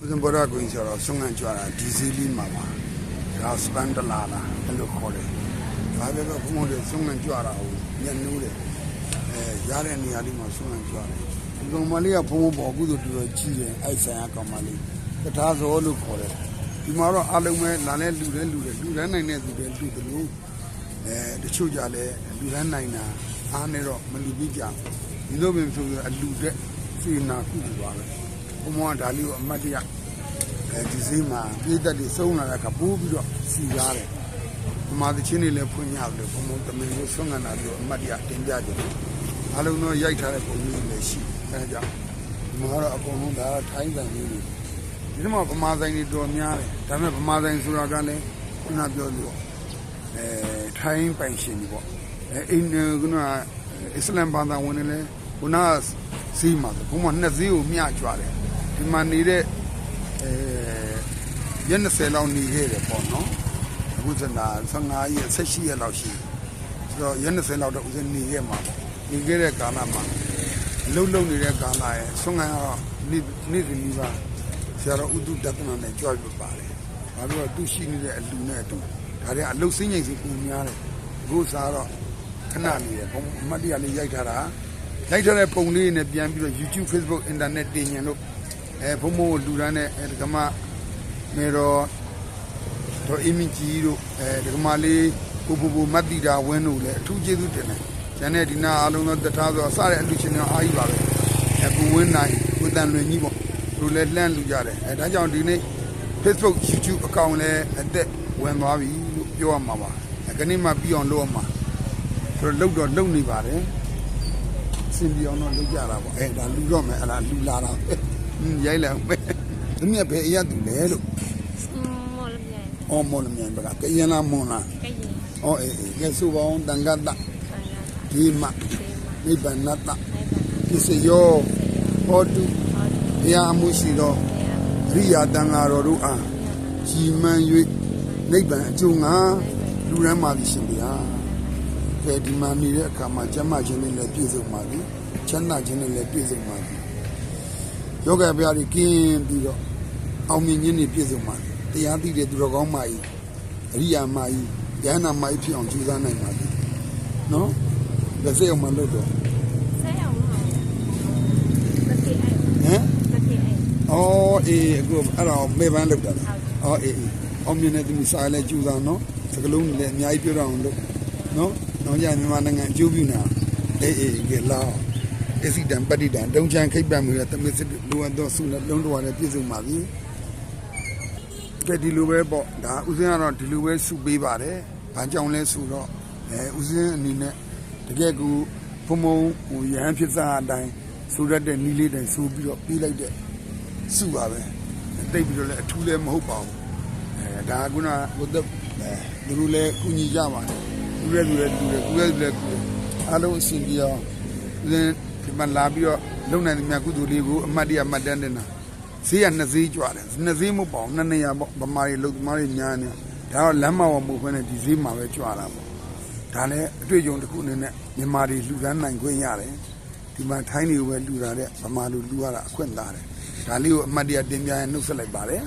ဦးဇင်ဘောရကိုကြီးဆိုတော့ဆုံးခံကြွတာဒီဇီလီမှာပါဒါစပန်ဒလာလာအဲ့လိုခေါ်တယ်ဒါပဲတော့ဘုံဘုံတွေဆုံးခံကြွတာဟိုညနိုးတယ်အဲရတဲ့နေရာလေးမှာဆုံးခံကြွတယ်ဒီကောင်မလေးကဘုံဘုံပေါ်ကုသိုလ်တူတော်ကြီးတယ်အဲ့ဆိုင်ကကောင်မလေးတထားစောလို့ခေါ်တယ်ဒီမှာတော့အလုံးပဲလာလဲလူတယ်လူတယ်လူတန်းနိုင်တဲ့သူတွေလူတယ်လို့အဲတချို့ကြလဲလူတန်းနိုင်တာအားနေတော့မလူပြီးကြဒီလိုပဲဆိုရင်အလူတဲ့စေနာကုသိုလ်ပါပဲ ဘုံဘုံကဒါလေးကိုအမတ်တရအဲဒီဈေးမှာပြည်သက်တွေစုံလာတဲ့အခါပိုးပြီးတော့စီကားတယ်။ဒီမှာတချင်းတွေလည်းဖွင့်ရတယ်ဘုံဘုံတမင်ကိုဆွမ်းခံတာပြီးတော့အမတ်တရတင်ပြကြတယ်။အလုံးတော့ရိုက်ထားတဲ့ပုံလေးတွေလည်းရှိ။အဲဒါကြောင့်ဒီမှာတော့အကုန်လုံးဒါထိုင်းဆိုင်လေးတွေဒီမှာဗမာဆိုင်တွေတော်များတယ်။ဒါပေမဲ့ဗမာဆိုင်ဆိုတာကလည်းခုနပြောလို့အဲထိုင်းပိုင်ရှင်တွေပေါ့။အဲအိန္ဒိယကအစ္စလမ်ဘာသာဝင်တွေလည်းခုနဈေးမှာဘုံမှာနှစ်ဈေးကိုမျှကြွတယ်။ ဒီမှာနေတဲ့အဲရက်20လောက်နေခဲ့တယ်ပေါ့နော်အခုစနာ15ရက်18ရက်လောက်ရှိဆိုတော့ရက်20လောက်တော့ဦးစင်းနေခဲ့မှာပေါ့နေခဲ့တဲ့ကာလမှာအလုံးလုံးနေတဲ့ကာလရဲ့ဆွမ်းခံတော့နေ့နေ့ဒီနေ့ပါဆရာတော်ဥဒုတက္ကနာနဲ့ကြွပြပါတယ်ဘာလို့လဲသူရှိနေတဲ့အလူနဲ့အတူဒါတွေအလုတ်စင်းငိမ်စီပူများတယ်အခုစားတော့ခဏနေတယ်ဘုံအမတ်တရားလေးရိုက်ထားတာရိုက်ထားတဲ့ပုံလေးနဲ့ပြန်ပြီးတော့ YouTube Facebook Internet တင်ရင်လို့ အဲဘုံဘုံကိုလူတန်းတဲ့အဲဒကမမေတော်တော့အင်းမင်ကြီးတို့အဲဒကမလေးကိုပူပူမတ်တီတာဝင်းတို့လည်းအထူးကျေးဇူးတင်တယ်။ကျန်တဲ့ဒီနာအားလုံးသောတထားဆိုအစတဲ့အလူရှင်တွေအားကြီးပါပဲ။အခုဝင်းနိုင်ကိုတန်လွင်ကြီးပေါ့။တို့လည်းလှမ်းလူကြတယ်။အဲဒါကြောင့်ဒီနေ့ Facebook YouTube အကောင့်လည်းအသက်ဝင်သွားပြီလို့ပြောရမှာပါ။အဲဒီနေ့မှပြီးအောင်လုပ်ရမှာ။ဆိုတော့လုပ်တော့လုပ်နေပါတယ်။စင်ပြောင်းတော့လုပ်ကြတာပေါ့။အဲဒါလူတော့မယ်အဲ့ဒါလူလာတာပဲ။อืม ရိုက်လိုက်အောင်ပဲသမီးကဘယ်အရာသူလဲလို့မော်လမြိုင်အော်မော်လမြိုင်ဘကကရင်လားမွန်လားကရင်အော်အေးအေးကဲဆိုပါအောင်တန်ခတ်တာဒီမနိဗ္ဗာန်တပစ္စယောဟောတုဘုရားမှုရှိတော်ရိယာတန်ဃာတော်တို့အားကြီးမှန်း၍နိဗ္ဗာန်အကျိုးငါလူရမ်းပါပြီရှင်ဗျာကဲဒီမှာနေတဲ့အခါမှာကျမ်းမာခြင်းနဲ့လည်းပြည့်စုံပါပြီချမ်းသာခြင်းနဲ့လည်းပြည့်စုံပါပြီ ယောဂဗျာတွေကင်းပြီးတော့အောင်မြင်ခြင်းတွေပြည့်စုံပါတရားသိတဲ့သူတော်ကောင်းမကြီးအရိယာမကြီးယန္နာမကြီးဖြစ်အောင်ကြိုးစားနိုင်ပါသည်နော်လက်စအောင်မလုပ်တော့ဆက်အောင်မဟုတ်ဘူးဟမ်အော်အေးအခုအဲ့တော့မေပန်းလောက်တာအော်အေးအောင်မြင်တဲ့သူစာလဲကြိုးစားနော်စကလုံးလည်းအများကြီးပြောတော့အောင်လုပ်နော်နောက်ကြမြန်မာနိုင်ငံအကျိုးပြုနေတာအေးအေးကလာ အစီတံပတ္တိတံတုံချံခိတ်ပံမှုရသမစ်စစ်လိုအပ်သောဆုနဲ့လုံးတော်နဲ့ပြည့်စုံပါပြီ။ကဲဒီလိုပဲပေါ့ဒါဥစဉ်ကတော့ဒီလိုပဲဆုပေးပါတယ်။ဘာကြောင့်လဲဆိုတော့အဲဥစဉ်အနေနဲ့တကယ်ကူဘုံဘုံဟိုရဟန်းဖြစ်စားအတိုင်းဆိုရတဲ့နီးလေးတိုင်းဆိုပြီးတော့ပြီးလိုက်တဲ့စုပါပဲတိတ်ပြီးတော့လည်းအထူးလည်းမဟုတ်ပါဘူးအဲဒါကကုနာဘုဒ္ဓအဲသူတို့လည်းကုညီကြပါတယ်သူလည်းသူလည်းသူလည်းသူလည်းသူလည်းသူလည်းအားလုံးအရှင်ပြီးအောင်လင်း ဒီမှာလာပြီးတော့လုံနိုင်တဲ့မြတ်ကုသိုလ်လေးကိုအမတ်တရအမတ်တန်းတင်တာဈေးကနှစ်ဈေးကြွတယ်နှစ်ဈေးမဟုတ်ပါဘူးနှစ်နေရာပေါ့ဗမာတွေလုံသမားတွေညာနေဒါတော့လမ်းမပေါ်မဟုတ်ဘဲနဲ့ဒီဈေးမှာပဲကြွတာပေါ့ဒါလည်းအတွေ့အကြုံတစ်ခုအနေနဲ့မြန်မာတွေလူဒန်းနိုင်ခွင့်ရတယ်ဒီမှာထိုင်းတွေကိုပဲလူတာတဲ့ဗမာလူလူရတာအခွင့်သားတယ်ဒါလေးကိုအမှတ်တရတင်ပြရင်နှုတ်ဆက်လိုက်ပါတယ်